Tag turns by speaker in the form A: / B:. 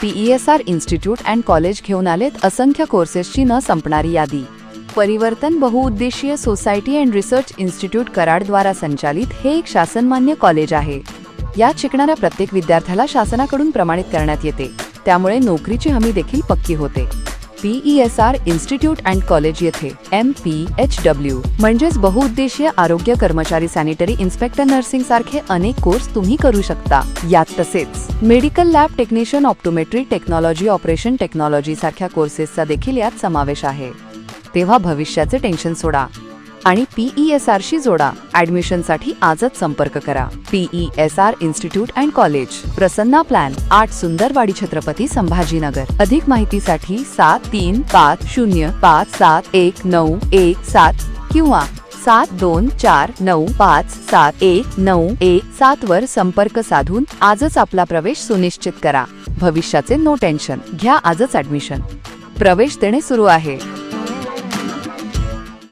A: P E S R institute and college घेऊन आलेत असंख्य कोर्सेसची न संपणारी यादी. परिवर्तन बहुउद्देशीय सोसायटी अँड रिसर्च इन्स्टिट्यूट कराडद्वारा संचालित हे एक शासनमान्य कॉलेज आहे. यात शिकणाऱ्या प्रत्येक विद्यार्थ्याला शासनाकडून प्रमाणित करण्यात येते. त्यामुळे नोकरीची हमी देखील पक्की होते. P E S R institute and college येथे एम पी एच डब्ल्यू म्हणजेच बहुउद्देशीय आरोग्य कर्मचारी सॅनिटरी इन्स्पेक्टर नर्सिंग सारखे अनेक कोर्स तुम्ही करू शकता. यात तसेच medical lab technician optometry technology operation technology सारख्या कोर्सेसचा देखील यात समावेश आहे. तेव्हा भविष्याचे टेन्शन सोडा. आणि पीईएसआरशी एस आरशी जोडा. ऍडमिशनसाठी आजच संपर्क करा. P E S R S R institute and college Prasanna plan आठ सुंदरवाडी छत्रपती संभाजीनगर. अधिक माहितीसाठी सात तीन पाच शून्य पाच सात एक नऊ एक सात किंवा सात दोन चार नऊ पाच सात एक नऊ एक सात वर संपर्क साधून आजच आपला प्रवेश सुनिश्चित करा. भविष्याचे नो टेन्शन घ्या आजच ऍडमिशन प्रवेश देणे सुरू आहे.